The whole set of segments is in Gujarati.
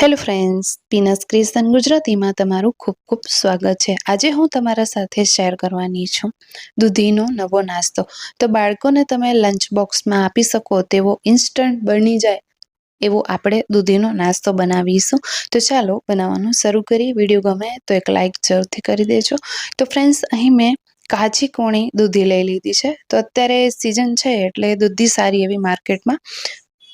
હેલો ફ્રેન્ડ્સ, પીનસ ક્રિસ્તન ગુજરાતીમાં તમારું ખૂબ ખૂબ સ્વાગત છે. આજે હું તમારા સાથે શેર કરવાની છું દૂધીનો નવો નાસ્તો. તો બાળકોને તમે લંચ બોક્સમાં આપી શકો તેવો ઇન્સ્ટન્ટ બની જાય એવો આપણે દૂધીનો નાસ્તો બનાવીશું. તો ચાલો બનાવવાનું શરૂ કરી વીડિયો ગમે તો એક લાઇક જરૂરથી કરી દેજો. તો ફ્રેન્ડ્સ, અહીં મેં કાચી કોણી દૂધી લઈ લીધી છે. તો અત્યારે સિઝન છે એટલે દૂધી સારી એવી માર્કેટમાં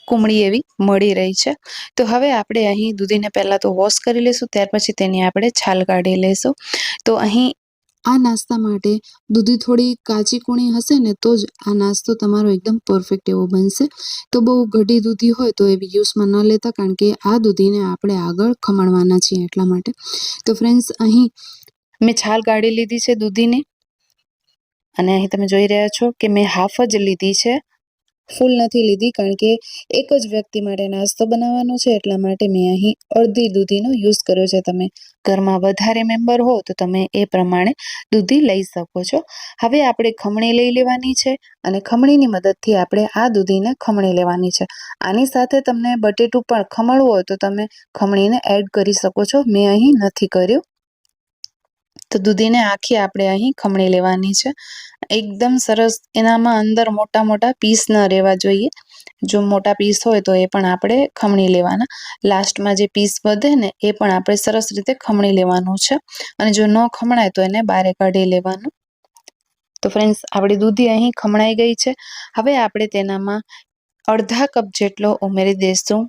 કુમળી એવી મળી રહી છે. તો હવે આપણે અહીં દૂધીને પહેલાં તો વોશ કરી લઈશું ત્યાર પછી તેની આપણે છાલ કાઢી લઈશું તો અહીં આ નાસ્તા માટે દૂધી થોડી કાચી કૂણી હશે ને, તો જ આ નાસ્તો તમારો એકદમ પરફેક્ટ એવો બનશે. તો બહુ ઘટી દૂધી હોય તો એવી યુઝમાં ન લેતા, કારણ કે આ દૂધીને આપણે આગળ ખમણવાના છીએ એટલા માટે. તો ફ્રેન્ડ્સ અહીં મેં છાલ કાઢી લીધી છે દૂધીની. અને અહીં તમે જોઈ રહ્યા છો કે મેં હાફ જ લીધી છે. ફૂલ નથી લીધી કારણ કે એક જ વ્યક્તિ માટે નાસ્તો બનાવવાનો છે, એટલા માટે મેં અહીં અડધી દૂધીનો યુઝ કર્યો છે. તમે ઘરમાં વધારે મેમ્બર હો તો તમે એ પ્રમાણે દૂધી લઈ શકો છો. હવે આપણે ખમણી લઈ લેવાની છે અને ખમણીની મદદથી આપણે આ દૂધીને ખમણી લેવાની છે. આની સાથે તમને બટેટું પણ ખમણવું હોય તો તમે ખમણીને એડ કરી શકો છો. મેં અહીં નથી કર્યું. તો દૂધીને આખી આપણે અહીં ખમણી લેવાની છે. એકદમ સરસ એનામાં અંદર મોટા મોટા પીસ ન રહેવા જોઈએ. જો મોટા પીસ હોય તો એ પણ આપણે ખમણી લેવાના. લાસ્ટમાં જે પીસ વધે ને એ પણ આપણે સરસ રીતે ખમણી લેવાનું છે. અને જો ન ખમણાય તો એને બારે કાઢી લેવાનું. તો ફ્રેન્ડ્સ, આપણી દૂધી અહીં ખમણાઈ ગઈ છે. હવે આપણે તેનામાં અડધા કપ જેટલો ઉમેરી દઈશું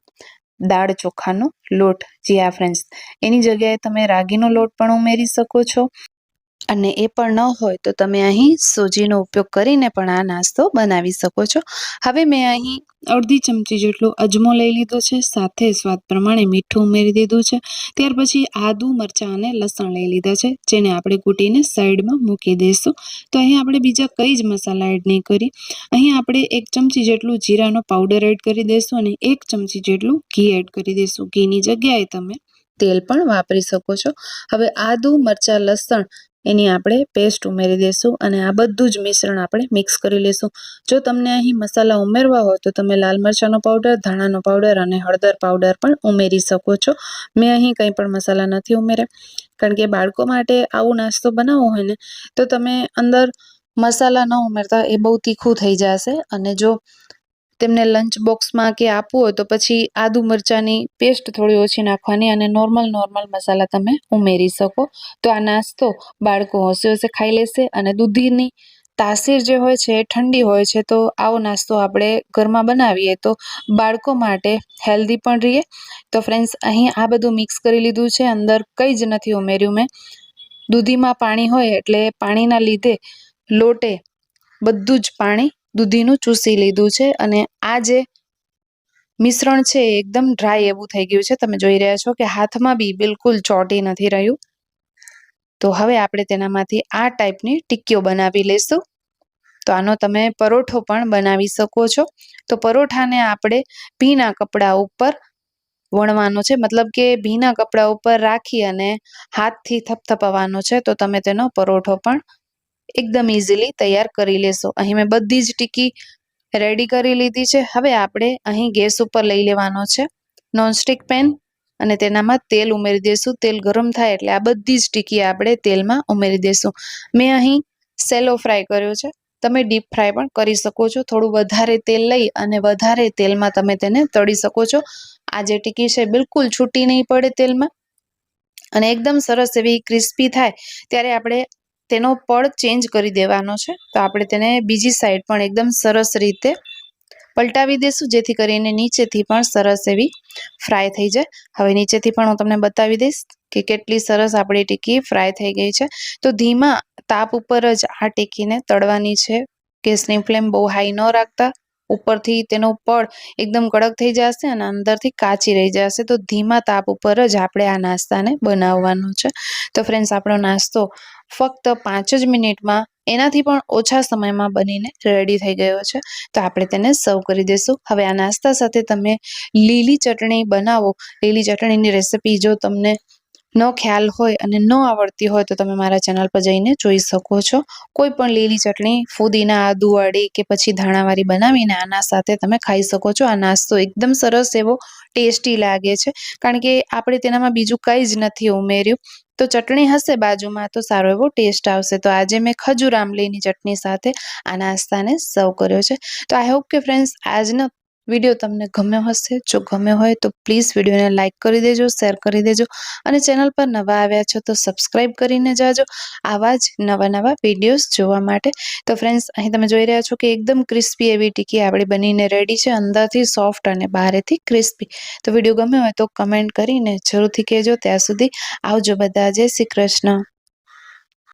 દાળ ચોખાનો લોટ. જી આ ફ્રેન્ડ્સ એની જગ્યાએ તમે રાગીનો લોટ પણ ઉમેરી શકો છો. અને એ પણ ન હોય તો તમે અહીં સોજીનો ઉપયોગ કરીને પણ આ નાસ્તો બનાવી શકો છો. હવે મેં અહીં અડધી ચમચી જેટલો અજમો લઈ લીધો છે, સાથે સ્વાદ પ્રમાણે મીઠું ઉમેરી દીધું છે. ત્યાર પછી આદુ, મરચાં અને લસણ લઈ લીધા છે, જેને આપણે કૂટીને સાઈડમાં મૂકી દઈશું. તો અહીં આપણે બીજા કંઈ જ મસાલા એડ નહીં કરી. અહીં આપણે એક ચમચી જેટલું જીરાનો પાવડર એડ કરી દઈશું અને એક ચમચી જેટલું ઘી એડ કરી દઈશું. ઘીની જગ્યાએ તમે તેલ પણ વાપરી શકો છો. હવે આદુ, મરચાં, લસણ એની આપણે પેસ્ટ ઉમેરી દઈશું અને આ બધું જ મિશ્રણ આપણે મિક્સ કરી લઈશું જો તમને અહીં મસાલા ઉમેરવા હોય તો તમે લાલ મરચાંનો પાવડર ધાણાનો પાવડર અને હળદર પાવડર પણ ઉમેરી શકો છો. મેં અહીં કંઈ પણ મસાલા નથી ઉમેર્યા. કારણ કે બાળકો માટે આવો નાસ્તો બનાવવો હોય ને, તો તમે અંદર મસાલા ન ઉમેરતા એ બહુ તીખું થઈ જશે અને જો તેમને લંચ બોક્સમાં કે આપવું હોય તો પછી આદુ મરચાંની પેસ્ટ થોડી ઓછી નાખવાની અને નોર્મલ નોર્મલ મસાલા તમે ઉમેરી શકો. તો આ નાસ્તો બાળકો હોશે હોશે ખાઈ લેશે અને દૂધીની તાસીર જે હોય છે એ ઠંડી હોય છે, તો આવો નાસ્તો આપણે ઘરમાં બનાવીએ તો બાળકો માટે હેલ્ધી પણ રહીએ. તો ફ્રેન્ડ્સ અહીં આ બધું મિક્સ કરી લીધું છે. અંદર કંઈ જ નથી ઉમેર્યું મેં. દૂધીમાં પાણી હોય એટલે પાણીના લીધે લોટે બધું જ પાણી દૂધીનું ચૂસી લીધું છે અને આ જે મિશ્રણ છે એકદમ ડ્રાય એવું થઈ ગયું છે. તમે જોઈ રહ્યા છો કે હાથમાં બી બિલકુલ ચોટી નથી રહ્યું. તો હવે આપણે તેનામાંથી આ ટાઈપની ટિક્કીઓ બનાવી લઈશું. તો આનો તમે પરોઠો પણ બનાવી શકો છો. તો પરોઠાને આપણે ભીના કપડા ઉપર વણવાનો છે. મતલબ કે ભીના કપડા ઉપર રાખી અને હાથથી થપથપાવવાનો છે. તો તમે તેનો પરોઠો પણ એકદમ ઇઝીલી તૈયાર કરી લેશો. અહીં મેં બધી જ ટીકી રેડી કરી લીધી છે. હવે આપણે અહીં ગેસ ઉપર લઈ લેવાનો છે. નોનસ્ટિક પેન અને તેનામાં તેલ ઉમેરી દઈશું તેલ ગરમ થાય એટલે આ બધી જ ટીકી આપણે તેલમાં ઉમેરી દઈશું મેં અહીં સેલો ફ્રાય કર્યો છે. તમે ડીપ ફ્રાય પણ કરી શકો છો. થોડું વધારે તેલ લઈ અને વધારે તેલમાં તમે તેને તળી શકો છો. આ જે ટીકી છે બિલકુલ છૂટી નહીં પડે તેલમાં. અને એકદમ સરસ એવી ક્રિસ્પી થાય. ત્યારે આપણે તેનો પડ ચેન્જ કરી દેવાનો છે. તો આપણે તેને બીજી સાઈડ પણ એકદમ સરસ રીતે પલટાવી દઈશું જેથી કરીને નીચેથી પણ સરસ એવી ફ્રાય થઈ જાય. હવે નીચેથી પણ હું તમને બતાવી દઈશ કે કેટલી સરસ આપણી ટીકી ફ્રાય થઈ ગઈ છે. તો ધીમા તાપ ઉપર જ આ ટીકીને તળવાની છે. ગેસની ફ્લેમ બહુ હાઈ ન રાખતા. ઉપરથી તેનો પડ એકદમ કડક થઈ જશે અને અંદરથી કાચી રહી જશે. તો ધીમા તાપ ઉપર જ આપણે આ નાસ્તાને બનાવવાનો છે. તો ફ્રેન્ડ્સ આપણો નાસ્તો ફક્ત પાંચ જ મિનિટમાં એનાથી પણ ઓછા સમયમાં બનીને રેડી થઈ ગયો છે. તો આપણે તેને સર્વ કરી દઈશું. હવે આ નાસ્તા સાથે તમે લીલી ચટણી બનાવો. લીલી ચટણીની રેસિપી જો તમને ન ખ્યાલ હોય અને ન આવડતી હોય તો તમે મારા ચેનલ પર જઈને જોઈ શકો છો. કોઈ પણ લીલી ચટણી, ફુદીના આદુવાળી કે પછી ધાણાવાળી બનાવીને આના સાથે તમે ખાઈ શકો છો. આ નાસ્તો એકદમ સરસ એવો ટેસ્ટી લાગે છે. કારણ કે આપણે તેનામાં બીજું કંઈ જ નથી ઉમેર્યું. તો ચટણી હશે બાજુમાં તો સારો એવો ટેસ્ટ આવશે. તો આજે મેં ખજૂર આમલીની ચટણી સાથે આ નાસ્તાને સર્વ કર્યો છે. તો આઈ હોપ કે ફ્રેન્ડ્સ આજનો વીડિયો તમને ગમ્યો હશે. જો ગમ્યો હોય તો પ્લીઝ વિડીયોને લાઇક કરી દેજો શેર કરી દેજો અને ચેનલ પર નવા આવ્યા છો તો સબસ્ક્રાઈબ કરીને જાજો. આવા જ નવા નવા વિડીયોઝ જોવા માટે. તો ફ્રેન્ડ્સ અહીં તમે જોઈ રહ્યા છો કે એકદમ ક્રિસ્પી એવી ટીકી આપણી બનીને રેડી છે. અંદરથી સોફ્ટ અને બહારેથી ક્રિસ્પી તો વીડિયો ગમ્યો હોય તો કમેન્ટ કરીને જરૂરથી કહેજો. ત્યાં સુધી આવજો બધા. જય શ્રી કૃષ્ણ.